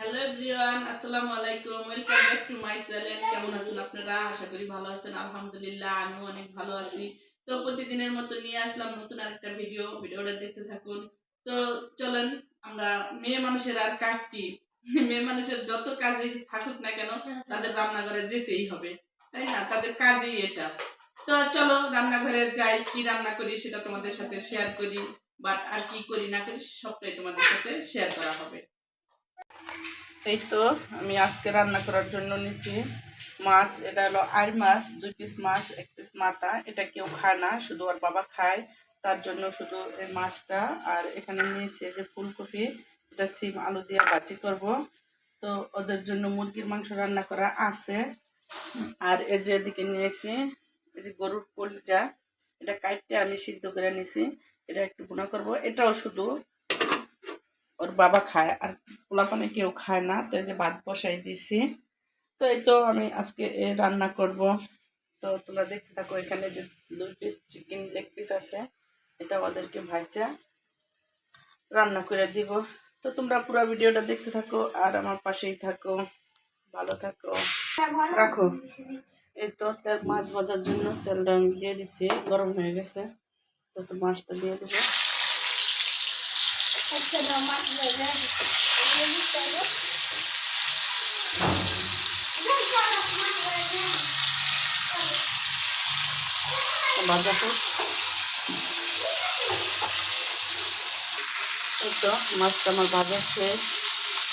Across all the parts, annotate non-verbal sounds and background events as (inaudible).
Hello everyone, আসসালামু আলাইকুম। Welcome back to my channel কেমন আছেন আপনারা? আশা করি ভালো আছেন। আলহামদুলিল্লাহ, আমিও অনেক ভালো আছি। তো প্রতিদিনের মতো নিয়ে আসলাম নতুন আরেকটা ভিডিও ভিডিওটা দেখতে থাকুন। তো চলেন, আমরা মেয়ে মানুষের আর কাজ কি? মেয়ে মানুষের যত কাজই থাকুক না কেন, তাদের রান্নাঘরে যেতেই হবে। তাই না? তাদের কাজই এটা। তো চলো, রান্নাঘরে যাই, কি রান্না করি সেটা তোমাদের সাথে শেয়ার করি। বাট আর কি করি না করি, সবটাই তোমাদের সাথে শেয়ার করা হবে। এই তো আমি আজকে রান্না করার জন্য নিচ্ছি মাছ, এটা হলো আর মাছ, দুই পিস মাছ, এক পিস মাথা। এটা কেউ খায় না, শুধু আর বাবা খায়। তার জন্য শুধু এই মাছটা। আর এখানে নিয়েছি যে ফুলকপি, এটা সিম আলু দিয়ে ভাজি করব। তো ওদের জন্য মুরগির মাংস রান্না করা আছে। আর এই যে এদিকে নিয়েছি, এই যে গরুর কলিজা, এটা কাটতে আমি সিদ্ধ করে নিয়েছি এটা একটু গুণা করব। এটাও শুধু ওর বাবা খায়, আর পোলাপানে কেউ খায় না, তো যে ভাত বসাই দিছি। তো এই তো আমি আজকে রান্না করব। তো তোমরা দেখতে থাকো, এখানে যে দুই পিস চিকেন লেগ পিস আছে, এটা ওদেরকে ভাজা রান্না করে দিব। তো তোমরা পুরো ভিডিওটা দেখতে থাকো, আর আমার পাশেই থাকো, ভালো থাকো। রাখো। এই তো তেল, মাছ ভাজার জন্য তেলটা আমি দিয়ে দিচ্ছি গরম হয়ে গেছে। তো মাছটা দিয়ে দেবো। এই তো, মাছটা আমার ভাজা শেষ।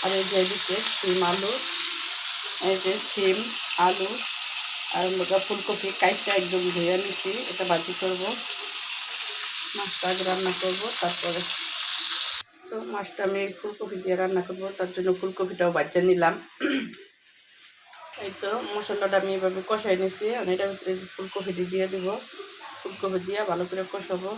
আর এই যে এদিকে সিম আলু, এই যে সিম আলু, আর ফুলকপি কাইটটা একদম ধুয়ে নিচ্ছি এটা ভাজি করব। মাছটা রান্না করব, তারপরে তো মাছটা আমি ফুলকপি দিয়ে রান্না করব, তার জন্য ফুলকপিটাও বাচ্চা নিলাম। এই তো মশলাটা আমি এভাবে কষাই নিয়েছি আমি এটার ভিতরে ফুলকপিটি দিয়ে দিব, ফুলকপি দিয়ে ভালো করে কষাবো।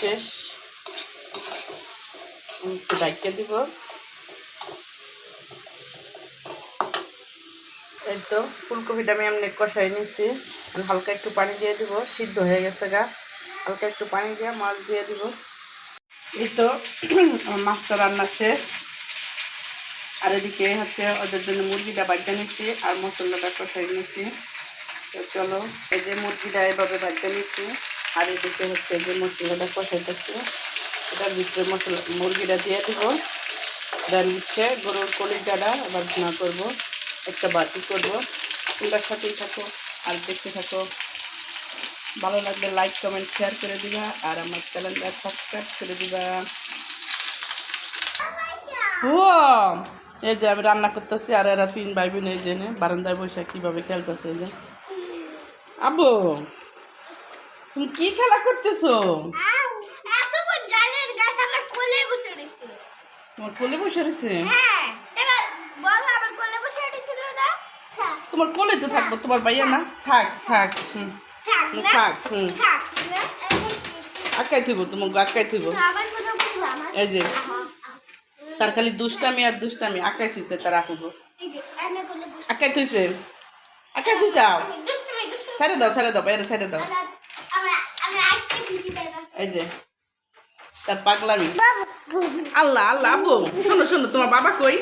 শেষ। একটু দিব। এই তো ফুলকপিটা আমি এমনি কষাই নিচ্ছি হালকা একটু পানি দিয়ে দিব, সিদ্ধ হয়ে গেছে গা। হালকা একটু পানি দিয়ে মাছ দিয়ে দিব। এই তো মাছটা রান্না শেষ। আর এদিকে হচ্ছে ওদের জন্য মুরগিটা বাজ্যা নিচ্ছি আর মশলাটা কষাই নিচ্ছি। তো চলো, এই যে মুরগিটা এভাবে বাজ্যা নিচ্ছি। আর এদিকে হচ্ছে যে মশলাটা কষাইতেছি। এটার ভিতরে মশলা, মুরগিটা দিয়ে দিব। দেন হচ্ছে গরুর কলিজাটা আবার ভুনা করব। একটা বাটি করব। তোমরা সাথেই থাকো আর দেখতে থাকো। ভালো লাগলে লাইক কমেন্ট শেয়ার করে দিবা আর আমার চ্যানেলটা সাবস্ক্রাইব করে দিবা। ও এই যে আমি রান্না করতেছি আর এরা তিন ভাই বোন এই জেনে বারান্দায় বসে কীভাবে খেলতেছে এই যে। আবু, তুমি কি খেলা করতেছো? তোমার কোলে বসে রয়েছে? তোমার কোলে তো থাকব তোমার ভাইয়া না? থাক। থাক হুম। থাক হুম। আটকাই থইব তোমার আটকাই থইব। এই যে। তার খালি দুষ্টামি আর দুষ্টামি আটকাই থইছে তার আঁকবো আটকাই থইছে? আটকাই থই যাও ছেড়ে দাও ছেড়ে দাও বাইরে ছেড়ে দাও। এই যে। তার পাগলামি। আল্লাহ আল্লাহ আবু শোনো শোনো, তোমার বাবা কই?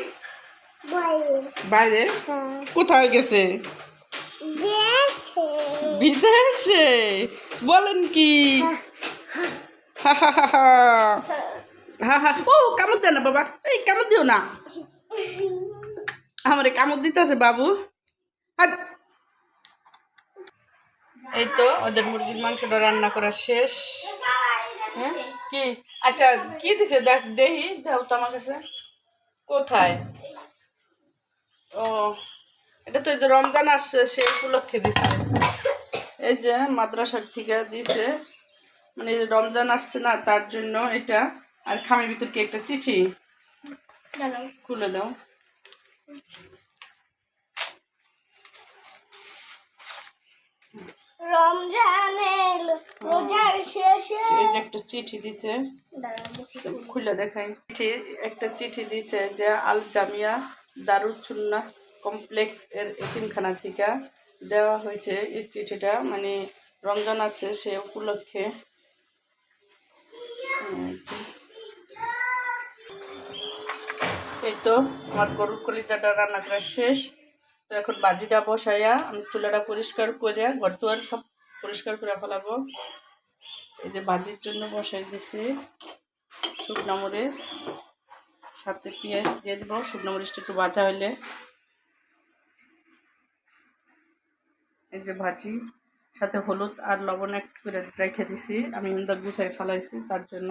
বাইরে। কোথায় গেছে? বিদেশে। বলেন কি? হা হা হা হা। হা হা ও, কামড় দেয় না, বাবা। এই, কামড় দিও না। আমারে কামড় দিতেছে, বাবু। এই তো, ওদের মুরগির মাংসটা রান্না করা শেষ। হ্যাঁ? কি? আচ্ছা কি দিছে? দেখ দেহি দাও তো আমার কাছে। কোথায়? ও এটা তো রমজান আসছে সেই উপলক্ষে দিছে। এই যে মাদ্রাসার থেকে দিছে। মানে রমজান আসছে না তার জন্য এটা। আর খামের ভিতর কি একটা চিঠি? খুলে দাও। রমজান এলো রোজার শেষে একটা চিঠি দিছে। খুলে দেখাই। চিঠি একটা চিঠি দিছে যে আল জামিয়া দারুল কমপ্লেক্স এর এতিমখানা থেকে দেওয়া হয়েছে। এই চিঠিটা মানে রমজান আছে সে উপলক্ষে। এই তো, আমার গরুর কলিজাটা রান্না করা শেষ। তো এখন বাজিটা বসাইয়া আমি চুলাটা পরিষ্কার করে ঘর দুয়ার সব পরিষ্কার করে ফেলাবো। এই যে বাজির জন্য বসাই দিছি শুকনো মরিচ, সাথে পেঁয়াজ দিয়ে দেবো, শুকনো মরিচটা একটু ভাজা হইলে। এই যে ভাজি, সাথে হলুদ আর লবণ একটু করে রেখে দিছি। আমি ইন্দা গুছাই ফেলাইছি, তার জন্য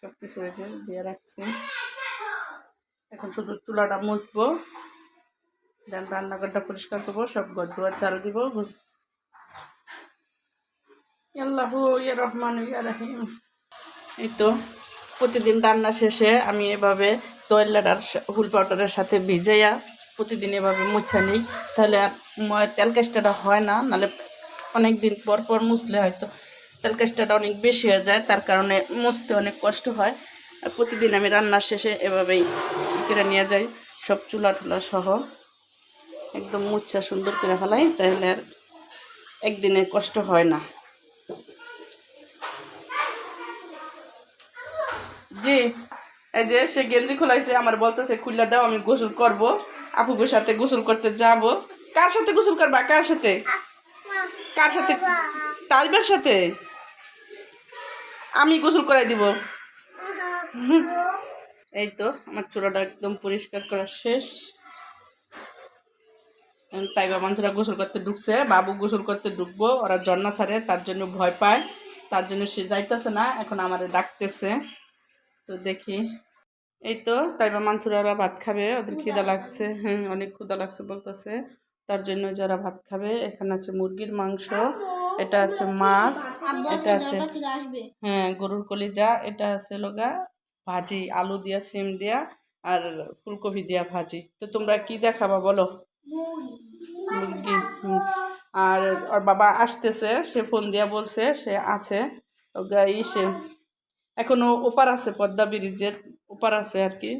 সব কিছু দিয়ে রাখছি। এখন শুধু চুলাটা মুছবো। দেন রান্নাঘরটা পরিষ্কার করব, সব ঘর দুয়ার চারো দিব রহমান ইয়া রাহিম। এই তো, প্রতিদিন রান্না শেষে আমি এভাবে সা- হুল পাউডারের সাথে ভিজাইয়া প্রতিদিন এভাবে মুছা নিই। তাহলে আর তেল কাজটাটা হয় না নাহলে অনেক দিন পর পর মুছলে হয়তো তেল কাজটাটা অনেক বেশি হয়ে যায়, তার কারণে মুছতে অনেক কষ্ট হয়। আর প্রতিদিন আমি রান্নার শেষে এভাবেই করে নিয়ে যাই, সব চুলা টুলা সহ। একদম মুচ্ছা সুন্দর করে ফেলাই তাহলে আর একদিনে কষ্ট হয় না। জি এই যে সে গেঞ্জি খোলাইছে আমার বলতেছে খুললা দাও আমি গোসল করব। আপুগুর সাথে গোসল করতে যাব। কার সাথে গোসল করবা? কার সাথে? কার সাথে? তালবের সাথে? আমি গোসল করাই দিব। এই তো আমার চূড়াটা একদম পরিষ্কার করা শেষ। তাইবা মানুষরা গোসল করতে ঢুকছে। বাবু গোসল করতে ঢুকবো। ওরা জন্না ছাড়ে তার জন্য ভয় পায়। তার জন্য সে যাইতেছে না এখন আমারে ডাকতেছে। তো দেখি। এই তো তাইবা মানসুরা ওরা ভাত খাবে। ওদের খিদা লাগছে। হ্যাঁ অনেক ক্ষুদা লাগছে বলতেছে। তার জন্য যারা ভাত খাবে এখানে আছে মুরগির মাংস এটা আছে মাছ এটা আছে হ্যাঁ গরুর কলিজা এটা আছে লগা ভাজি আলু দিয়া সিম দিয়া আর ফুলকপি দিয়া ভাজি। তো তোমরা কি দেখাবা বলো। আর ওর বাবা আসতেছে সে ফোন দিয়া বলছে সে আছে। ইসে এখনও ওপার আছে পদ্মা ব্রিজের ওপার আছে আর কি।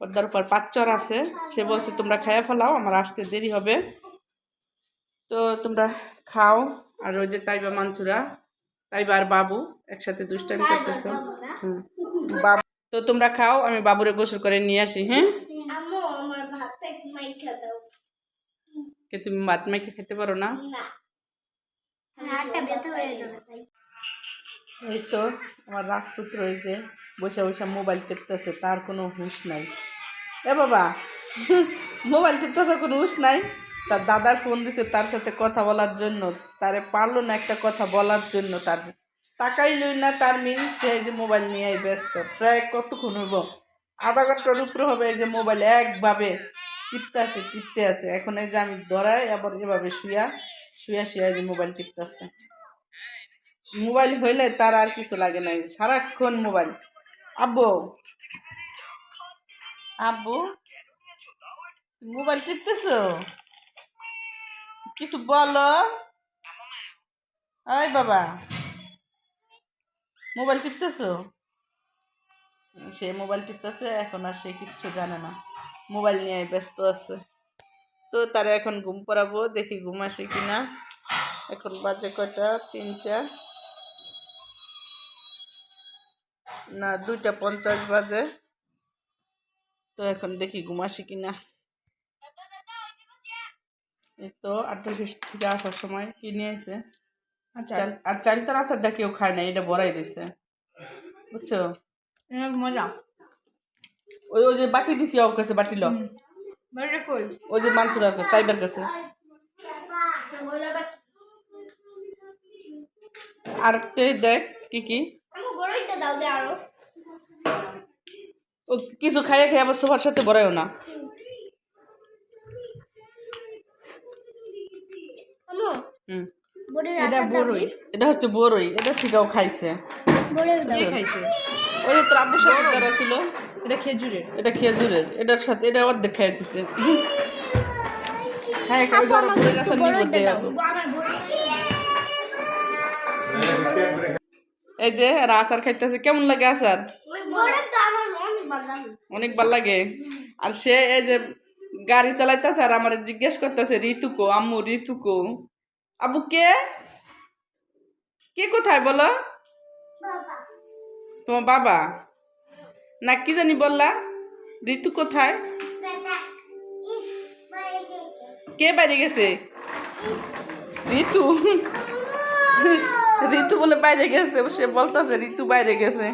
পদ্মার উপর পাচ্চর আছে। সে বলছে তোমরা খাইয়া ফেলাও আমার আসতে দেরি হবে। তো তোমরা খাও। আর ওই যে তাইবা মানসুরা তাইবা আর বাবু একসাথে দুষ্টামি করতেছে। হুম বাবু তো তোমরা খাও আমি বাবুরে গোসল করে নিয়ে আসি হ্যাঁ? আমার ভাতটা কে তুমি ভাত মাইকে খেতে পারো না? এই তো আমার রাজপুত্র এই যে বসে বসে মোবাইল টিপতেছে তার কোনো হুঁশ নাই। এ বাবা মোবাইল টিপতেছে কোনো হুঁশ নাই? তার দাদার ফোন দিছে তার সাথে কথা বলার জন্য তারে পারল না একটা কথা বলার জন্য তার তাকাইলই না তার মিন সে এই যে মোবাইল নিয়ে ব্যস্ত। প্রায় কতক্ষণ হইব? আধা ঘণ্টার উপরে হবে এই যে মোবাইল একভাবে টিপতে আছে টিপতে আছে। এখন এই যে আমি ধরাই আবার এভাবে শুয়া শুয়া শুয়া যে মোবাইল টিপতে আছে মোবাইল হইলে তার আর কিছু লাগে নাই, সারাক্ষণ মোবাইল আব্বু? আব্বু? মোবাইল টিপতেছো? কিছু বলো? এই বাবা। মোবাইল টিপতেছো? সে মোবাইল টিপতেছে, এখন আর সে কিচ্ছু জানে না। মোবাইল নিয়ে ব্যস্ত আছে। তো তারা এখন ঘুম পড়াবো দেখি ঘুম আসে কিনা। এখন বাজে কটা তিনটা। না দুইটা পঞ্চাশ বাজে। তো এখন দেখি ঘুমাসি কিনা। এই তো আটটা থেকে আসার সময় কি নিয়েছে চাল- আর চালতার আচারটা কেউ খায় না এটা বড়াই রয়েছে বুঝছ? মজা। ওই ওই যে বাটি দিছি ওর কাছে বাটি ল। ওই যে মানসুরার কাছে তাইবার কাছে। আর তে দেখ কি কি? আমি গরুইটা দাও দে আরও ও কিছু খাইয়ে খাইয়ে আবার সোফার সাথে বড়াইও না। হুম। এটা বড়ই। এটা হচ্ছে বড়ই এটা থেকেও খাইছে। বড়ই। খাইছে। ওই যে তোর আব্বুর সাথে যারা ছিল এটা খেজুরের। এটা খেজুরের এটার সাথে এটা অর্ধেক খাই দিছে। খাই খাই গরম করে একটু গাছের নিব বড়ইটা দে দাও। আগে। আমার বড়ই এই যে এরা আচার খাইতেছে। কেমন লাগে আচার? অনেক ভালো লাগে। আর সে এই যে গাড়ি চালাইতেছে আর আমার জিজ্ঞেস করতেছে ঋতুকো আম্মু ঋতুকো? আবু কে? কে কোথায় বলো? তোমার বাবা? না কি জানি বললা? ঋতু কোথায়? কে বাইরে গেছে? ঋতু। (laughs) ঋতু বলে বাইরে গেছে সে বলতেছে ঋতু বাইরে গেছে।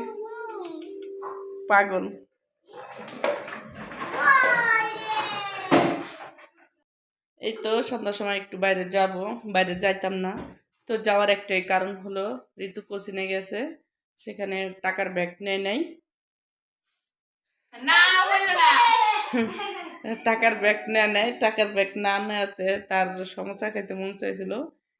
পাগল। এই তো সন্ধ্যার সময় একটু বাইরে যাব বাইরে যাইতাম না। তো যাওয়ার একটাই কারণ হলো ঋতু কোচিনে গেছে সেখানে টাকার ব্যাগ নেয় নাই। না না। (laughs) টাকার ব্যাগ নেয় টাকার ব্যাগ না নেওয়াতে তার সমস্যা খাইতে মন চাইছিল,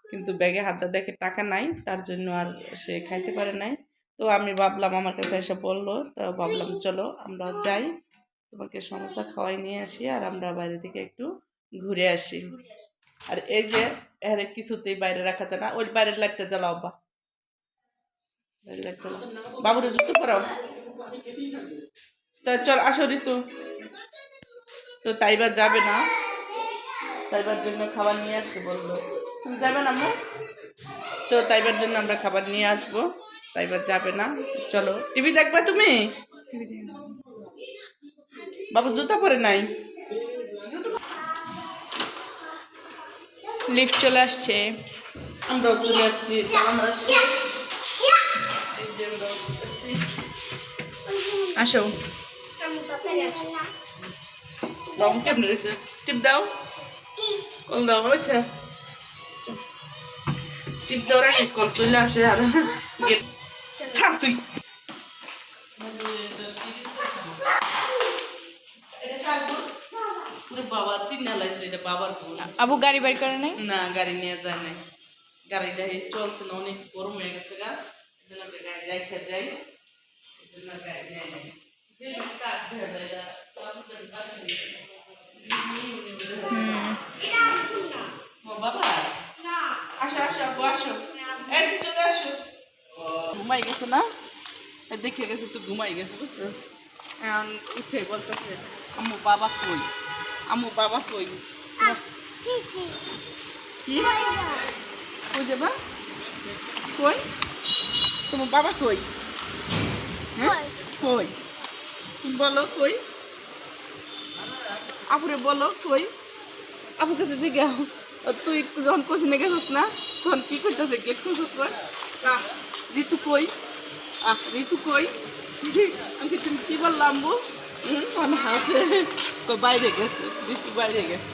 কিন্তু ব্যাগে হাতটা দেখে টাকা নাই, তার জন্য আর সে খাইতে পারে নাই। তো আমি ভাবলাম, আমার কাছে এসে বলল, তো ভাবলাম, চলো আমরা যাই। তোমাকে সমস্যা খাওয়াই নিয়ে আসি আর আমরা বাইরে থেকে একটু ঘুরে আসি। আর এই যে এর কিছুতেই বাইরে রাখা যায় না। ওই বাইরের লাইটটা জ্বালাও, বা। বাইরের লাইট জ্বালাও। বাবুরে জুতো পরাও। তো চল, আসো ঋতু। তো তাইবার যাবে না। তাইবার জন্য খাবার নিয়ে আসতে বলল। তুমি যাবে না তো তাইবার জন্য আমরা খাবার নিয়ে আসব। তাইবার যাবে না। চলো। টিভি দেখবা তুমি? বাবু, জুতা পরে নাই? লিফট চলে আসছে। আমরা চলে আসছি। আসো। রং কেমন রয়েছে টিপ দাও কল দাও হয়েছে টিপ দাও রাখি কল চলে আসে আর ছাড় তুই বাবা চিন্না লাগছে এটা বাবার ফোন আবু গাড়ি বাড়ি করে নাই না গাড়ি নিয়ে যায় নাই গাড়িটা চলছে না অনেক গরম হয়ে গেছে গা এই জন্য একটা গাড়ি রাখা যায় এই গাড়ি নেয় ঘুমাই গেছে না দেখে গেছে তো ঘুমাই গেছে বুঝছিস এখন উঠে বলতেছে আম্মু বাবা কই আম্মু বাবা কই কি কই যাবা কই তোমার বাবা কই হ্যাঁ? কই? বলো, কই? আপুরে বলো, কই? আপুর কাছে জিজ্ঞাও তুই যখন কোচিনে গেছিস না, তখন কি করতেছে গেট খুঁজছিস ঋতু কই? আহ, ঋতু কই? আমি তুমি কি বললাম বু তখন হাসে তো বাইরে গেছে, ঋতু বাইরে গেছে।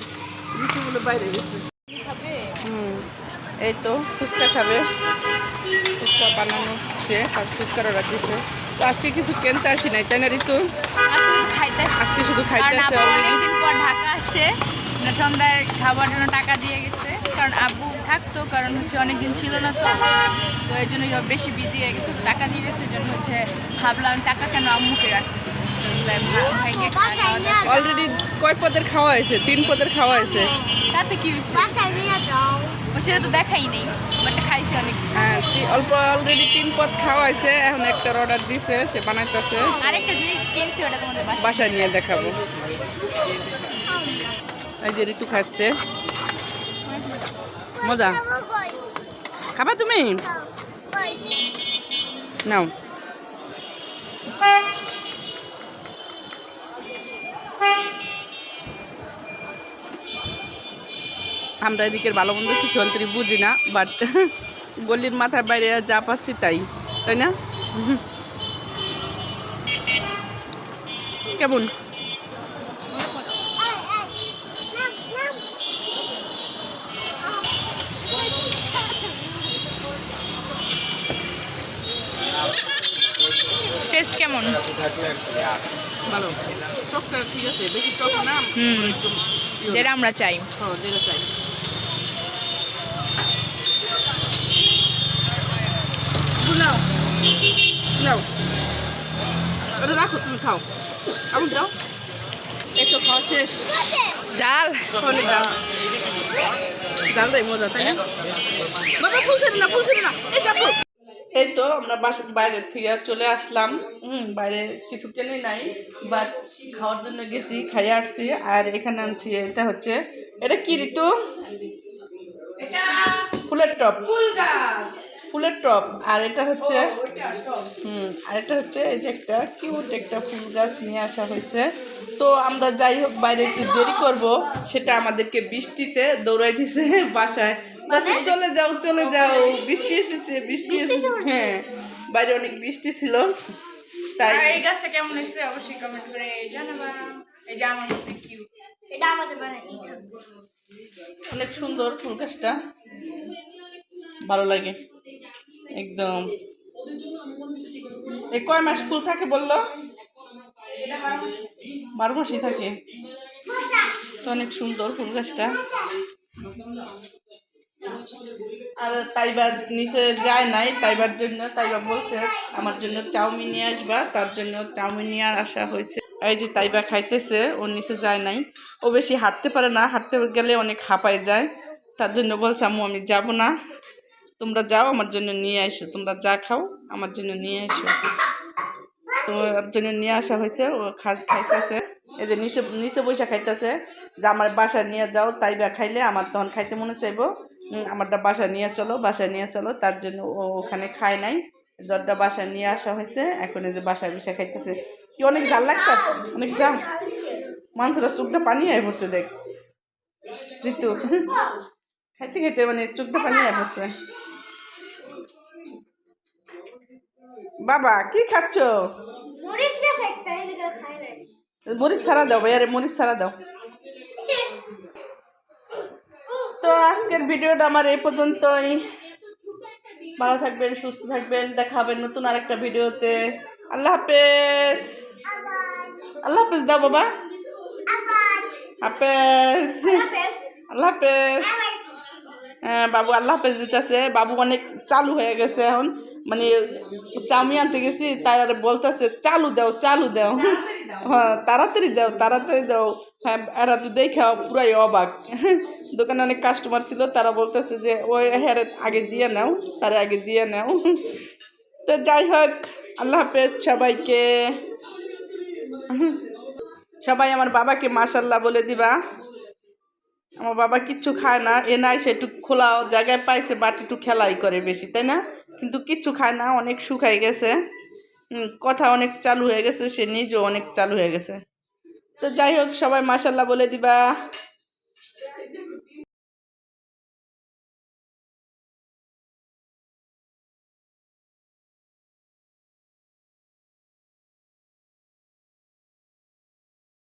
ঋতু বলে বাইরে গেছে। হুম, এই তো ফুচকা খাবে। ফুচকা বানানো হচ্ছে, আর ফুচকার অর্ডার দিচ্ছে তো আজকে কিছু কেনতে আসি নাই তাই না ঋতু? আজকে শুধু খাইতে আসে। অনেকদিন পর ঢাকা আসছে। মানে সন্ধ্যায় খাবার জন্য টাকা দিয়ে গেছে। কারণ আব্বু থাকতো কারণ হচ্ছে অনেকদিন ছিল না তো। তো এই জন্য বেশি বিজি হয়ে গেছে। টাকা দিয়ে গেছে জন্য হচ্ছে ভাবলাম টাকা কেন আম্মুকে রাখতে। অলরেডি কয় পদের খাওয়া হয়েছে? তিন পদের খাওয়া হয়েছে। তাতে কি হয়েছে? বাসায় নিয়ে যাও। ও সেটা তো দেখাই নেই। বাট খাইছে অনেক। হ্যাঁ, অল্প অলরেডি তিন পদ খাওয়া হয়েছে। এখন একটা অর্ডার দিছে সে বানাইতেছে। আরেকটা জিনিস কিনছি ওটা তোমাদের বাসায়। বাসায় নিয়ে দেখাবো। এই যে ঋতু খাচ্ছে। মজা। খাবা তুমি? নাও। আমরা এদিকের ভালো মন্দ কিছু অন্তরি বুঝি না বাট (laughs) গলির মাথার বাইরে যা পাচ্ছি তাই তাই না? কেমন? টেস্ট কেমন? ভালো। টকটা ঠিক আছে বেশি টক না হুম। যেটা আমরা চাই। হ্যাঁ যেটা চাই। নাও নাও ওটা রাখো তুমি খাও আমি যাও এই তো খাওয়া শেষ জাল অনেক ডাল ডালটাই মজা তাই না বাবা ফুলছে না ফুলছে না এই দেখো এই তো আমরা বাসা বাইরের থেকে চলে আসলাম। হুম বাইরে কিছু কেনে নাই বাট খাওয়ার জন্য গেছি খাইয়ে আসছি। আর এখানে আনছি এটা হচ্ছে এটা কি ঋতু? ফুলের টপ ফুল গাছ। ফুলের টপ আর এটা হচ্ছে হুম আর এটা হচ্ছে এই যে একটা কিউট একটা ফুল গাছ নিয়ে আসা হয়েছে। তো আমরা যাই হোক বাইরে একটু দেরি করব সেটা আমাদেরকে বৃষ্টিতে দৌড়াই দিছে বাসায়। বলছে, চলে যাও চলে যাও বৃষ্টি এসেছে বৃষ্টি এসেছে হ্যাঁ বাইরে অনেক বৃষ্টি ছিল তাই এই গাছটা কেমন হয়েছে অবশ্যই কমেন্ট করে জানাবা। এই যে আমার মধ্যে কিউট এটা আমাদের বানাই অনেক সুন্দর ফুল গাছটা। ভালো লাগে। একদম। এই কয় মাস ফুল থাকে বলল? বারো মাস মাসই থাকে। তো অনেক সুন্দর ফুল গাছটা। আর তাইবার নিচে যায় নাই, তাইবার জন্য তাইবা বলছে, আমার জন্য চাউমিন নিয়ে আসবা, তার জন্য চাউমিন নিয়ে আসা হয়েছে। এই যে তাইবা খাইতেছে, ওর নিচে যায় নাই। ও বেশি হাঁটতে পারে না, হাঁটতে গেলে অনেক হাঁপায় যায়। তার জন্য বলছে, আম্মু, আমি যাব না। তোমরা যাও, আমার জন্য নিয়ে আসো তোমরা যা খাও, আমার জন্য নিয়ে এসো। তো ওর জন্য নিয়ে আসা হয়েছে, ও খাইতেছে। এই যে নিচে নিচে বসে খাইতেছে। যে আমার বাসায় নিয়ে যাও, তাই বা খাইলে আমার তখন খাইতে মনে চাইব। আমারটা বাসায় নিয়ে চলো, বাসায় নিয়ে চলো। তার জন্য ও ওখানে খায় নাই। জ্বরটা বাসায় নিয়ে আসা হয়েছে। এখন এই যে বসে খাইতেছে। কি অনেক জাল লাগতো অনেক জাল মানুষেরা চোখটা পানি আয় পড়ছে, দেখ। ঋতু। খাইতে খাইতে মানে চোখটা পানি আয় পড়ছে। বাবা কি খাচ্ছ? মরিচ ছাড়া দাও ভাইয়ারে মরিচ ছাড়া দাও। তো আজকের ভিডিওটা আমার এই পর্যন্তই। ভালো থাকবেন সুস্থ থাকবেন দেখা হবে নতুন আরেকটা ভিডিওতে। আল্লাহ হাফেজ। আল্লাহ হাফেজ দাও বাবা। হাফেজ। আল্লাহ হাফেজ। হ্যাঁ, বাবু আল্লাহ হাফেজ দিতেছে। বাবু অনেক চালু হয়ে গেছে এখন। মানে চাউমিন আনতে গেছি তার বলতেছে চালু দাও চালু দাও। হ্যাঁ তাড়াতাড়ি দাও তাড়াতাড়ি দাও। হ্যাঁ এরা তো দেখে পুরাই অবাক। দোকানে অনেক কাস্টমার ছিল তারা বলতেছে যে ওই হ্যাঁ আগে দিয়ে নাও তারা আগে দিয়ে নাও। তো যাই হোক আল্লাহ হাফেজ সবাইকে। সবাই আমার বাবাকে মাসাল্লাহ বলে দিবা। আমার বাবা কিচ্ছু খায় না এ নাই সে একটু খোলা জায়গায় পাইছে বাট একটু খেলাই করে বেশি তাই না? কিন্তু কিচ্ছু খায় না, অনেক শুকাই গেছে। কথা অনেক চালু হয়ে গেছে, সে নিজেও অনেক চালু হয়ে গেছে। তো যাই হোক, সবাই মাসাল্লাহ বলে দিবা।